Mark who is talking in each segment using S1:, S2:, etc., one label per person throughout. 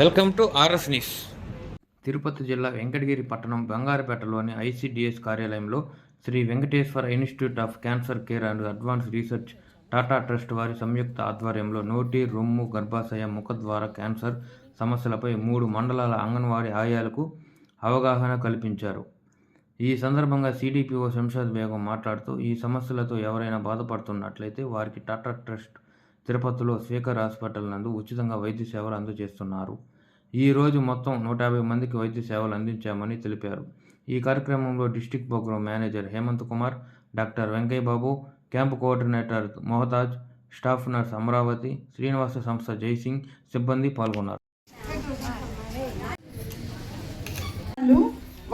S1: Welcome to RS news.
S2: Tirupati జిల్లా వెంకటగిరి పట్టణం బంగారపేటలోని ఐసిడిఎస్ కార్యాలయంలో Sri Venkateswara institute of cancer care and advance research Tata trust వారి సంయుక్త ఆధ్వర్యంలో నోటి రొమ్ము గర్భాశయ ముఖద్వార క్యాన్సర్ సమస్యలపై మూడు మండలాల అంగన్వాడీ ఆయాలకు అవగాహన కల్పించారు. ఈ సందర్భంగా సిడిపిఓ శంషాద్ బేగం మాట్లాడుతూ ఈ సమస్యలతో ఎవరైనా బాధపడుతున్నట్లయితే వారికి టాటా ట్రస్ట్ తిరుపతిలో శేఖర్ హాస్పిటల్ నందు ఉచితంగా వైద్య సేవలు అందజేస్తున్నారు. ఈ రోజు మొత్తం నూట యాభై మందికి వైద్య సేవలు అందించామని తెలిపారు. ఈ కార్యక్రమంలో district program manager Hemanth Kumar doctor Venkaiah Babu camp coordinator Mohtaj staff nurse Amaravati Srinivasa సంస్థ జైసింగ్ సిబ్బంది పాల్గొన్నారు.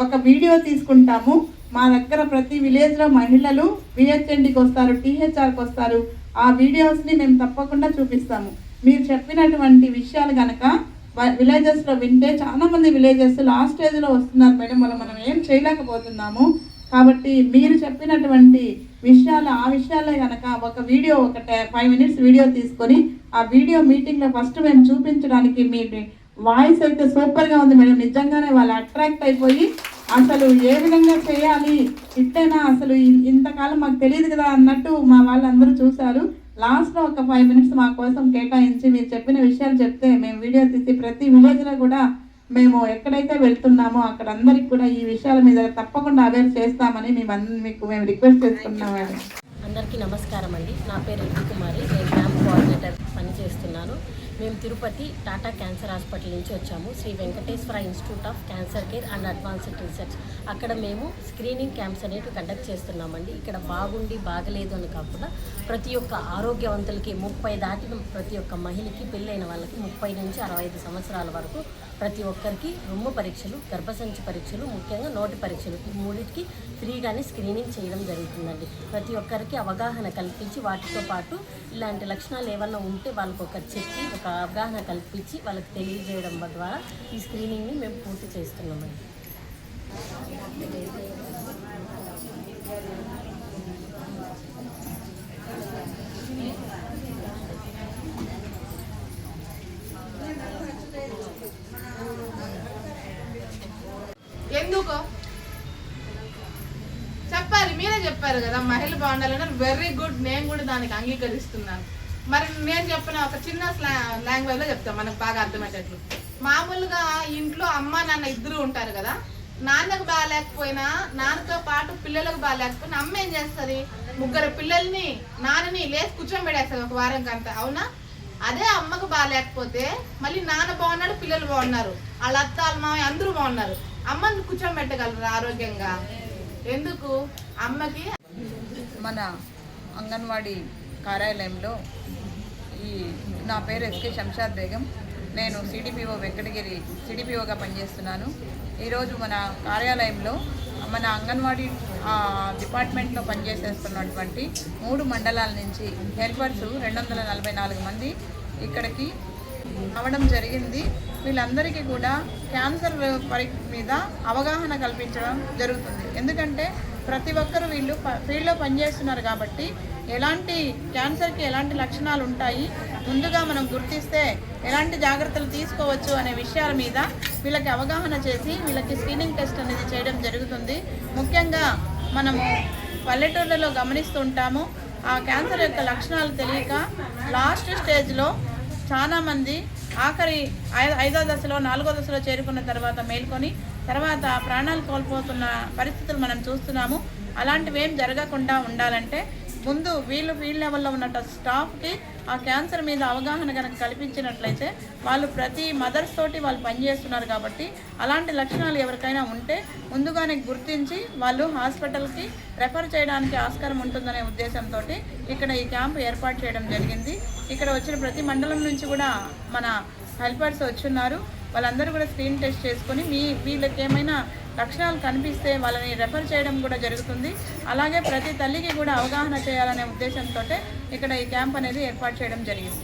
S3: ఒక వీడియో తీసుకుంటాము. మా దగ్గర ప్రతి విలేజ్లో మహిళలు బిహెచ్ఎండికి వస్తారు టీహెచ్ఆర్కి వస్తారు. ఆ వీడియోస్ని మేము తప్పకుండా చూపిస్తాము మీరు చెప్పినటువంటి విషయాలు కనుక విలేజెస్లో వింటే చాలా మంది విలేజెస్ లాస్ట్ స్టేజ్లో వస్తున్నారు మేడం. వల్ల మనం ఏం చేయలేకపోతున్నాము. కాబట్టి మీరు చెప్పినటువంటి విషయాలు ఆ విషయాలే కనుక ఒక వీడియో ఒక ఫైవ్ మినిట్స్ వీడియో తీసుకొని ఆ వీడియో మీటింగ్లో ఫస్ట్ మేము చూపించడానికి మీ వాయిస్ అయితే సూపర్గా ఉంది మేడం. నిజంగానే వాళ్ళు అట్రాక్ట్ అయిపోయి అసలు ఏ విధంగా చేయాలి? ఇట్టేనా అసలు ఇంతకాలం మాకు తెలియదు కదా అన్నట్టు మా వాళ్ళందరూ చూశారు. లాస్ట్లో ఒక ఫైవ్ మినిట్స్ మా కోసం కేటాయించి మీరు చెప్పిన విషయాలు చెప్తే మేము వీడియో తీసి ప్రతి విలేజ్లో కూడా మేము ఎక్కడైతే వెళ్తున్నామో అక్కడ అందరికి కూడా ఈ విషయాల మీద తప్పకుండా అవేర్ చేస్తామని మేము మీకు మేము రిక్వెస్ట్ చేస్తున్నాం
S4: అందరికీ నమస్కారం అండి నా పేరు రెడ్డి కుమారి నేను క్యాంప్ కోఆర్డినేటర్ పనిచేస్తున్నాను. మేము తిరుపతి టాటా క్యాన్సర్ హాస్పిటల్ నుంచి వచ్చాము. Sri Venkateswara institute of cancer care and advanced research. అక్కడ మేము స్క్రీనింగ్ క్యాంప్స్ అనేవి కండక్ట్ చేస్తున్నామండి. ఇక్కడ బాగుండి బాగలేదు అని కాకుండా ప్రతి ఒక్క ఆరోగ్యవంతులకి ముప్పై దాటిన ప్రతి ఒక్క మహిళకి పెళ్ళైన వాళ్ళకి ముప్పై నుంచి అరవై ఐదు సంవత్సరాల వరకు ప్రతి ఒక్కరికి రొమ్ము పరీక్షలు గర్భసంచి పరీక్షలు ముఖ్యంగా నోటి పరీక్షలు. ఈ మూడింటికి ఫ్రీగానే స్క్రీనింగ్ చేయడం జరుగుతుందండి. ప్రతి ఒక్కరికి అవగాహన కల్పించి వాటితో పాటు ఇలాంటి లక్షణాలు ఏమన్నా ఉంటే వాళ్ళకు ఒక చెప్పి ఒక అవగాహన కల్పించి వాళ్ళకి తెలియజేయడం ద్వారా ఈ స్క్రీనింగ్ని మేము పూర్తి చేస్తున్నామండి.
S5: ఎందుకు? చెప్పాలి మీరే చెప్పారు కదా మహిళ బాగుండాలని వెరీ గుడ్ నేను కూడా దానికి అంగీకరిస్తున్నాను. మరి నేను చెప్పిన ఒక చిన్న స్లా లో చెప్తాను మనకు బాగా అర్థమయ్యేటట్లు. మామూలుగా ఇంట్లో అమ్మ నాన్న ఇద్దరు ఉంటారు కదా నాన్నకు బాగాలేకపోయినా నాన్నతో పాటు పిల్లలకు బాగాలేకపోయినా అమ్మ ఏం చేస్తుంది? ముగ్గురు పిల్లల్ని నాన్నని లేచి కూర్చోబెడేస్తుంది ఒక వారం కంత అవునా? అదే అమ్మకు బాగాలేకపోతే మళ్ళీ నాన్న బాగున్నాడు పిల్లలు బాగున్నారు. వాళ్ళ అత్త వాళ్ళ మామయ్య అందరూ బాగున్నారు. అమ్మని కూర్చోబెట్టగలరు ఆరోగ్యంగా? ఎందుకు? అమ్మకి
S6: మన అంగన్వాడీ కార్యాలయంలో ఈ నా పేరు ఎస్కే శంషాద్ బేగం. నేను సిడిపిఓ వెంకటగిరి సిడిపిఓగా పనిచేస్తున్నాను. ఈరోజు మన కార్యాలయంలో మన అంగన్వాడీ డిపార్ట్మెంట్లో పనిచేసేస్తున్నటువంటి మూడు మండలాల నుంచి హెల్పర్స్ రెండు వందల నలభై నాలుగు మంది ఇక్కడికి అవడం జరిగింది. వీళ్ళందరికీ కూడా క్యాన్సర్ పరి మీద అవగాహన కల్పించడం జరుగుతుంది. ఎందుకంటే ప్రతి ఒక్కరు వీళ్ళు ప- ఫీల్డ్లో పనిచేస్తున్నారు కాబట్టి ఎలాంటి క్యాన్సర్కి ఎలాంటి లక్షణాలు ఉంటాయి ముందుగా మనం గుర్తిస్తే ఎలాంటి జాగ్రత్తలు తీసుకోవచ్చు అనే విషయాల మీద వీళ్ళకి అవగాహన చేసి వీళ్ళకి స్క్రీనింగ్ టెస్ట్ అనేది చేయడం జరుగుతుంది. ముఖ్యంగా మనము పల్లెటూళ్ళలో గమనిస్తుంటాము ఆ క్యాన్సర్ యొక్క లక్షణాలు తెలియక లాస్ట్ స్టేజ్లో చాలామంది ఆఖరి ఐదో దశలో నాలుగో దశలో చేరుకున్న తర్వాత మేల్కొని తర్వాత ప్రాణాలు కోల్పోతున్న పరిస్థితులు మనం చూస్తున్నాము. అలాంటివి ఏం జరగకుండా ఉండాలంటే ముందు వీళ్ళు ఫీల్డ్ లెవెల్లో ఉన్న స్టాఫ్కి ఆ క్యాన్సర్ మీద అవగాహన కనుక కల్పించినట్లయితే వాళ్ళు ప్రతి మదర్స్ తోటి వాళ్ళు పనిచేస్తున్నారు కాబట్టి అలాంటి లక్షణాలు ఎవరికైనా ఉంటే ముందుగానే గుర్తించి వాళ్ళు హాస్పిటల్కి రెఫర్ చేయడానికి ఆస్కారం ఉంటుందనే ఉద్దేశంతో ఇక్కడ ఈ క్యాంప్ ఏర్పాటు చేయడం జరిగింది. ఇక్కడ వచ్చిన ప్రతి మండలం నుంచి కూడా మన హెల్పర్స్ వచ్చున్నారు. వాళ్ళందరూ కూడా స్క్రీన్ టెస్ట్ చేసుకొని మీ వీళ్ళకి ఏమైనా లక్షణాలు కనిపిస్తే వాళ్ళని రెఫర్ చేయడం కూడా జరుగుతుంది. అలాగే ప్రతి తల్లికి కూడా అవగాహన చేయాలనే ఉద్దేశంతో ఇక్కడ ఈ క్యాంప్ అనేది ఏర్పాటు చేయడం జరిగింది.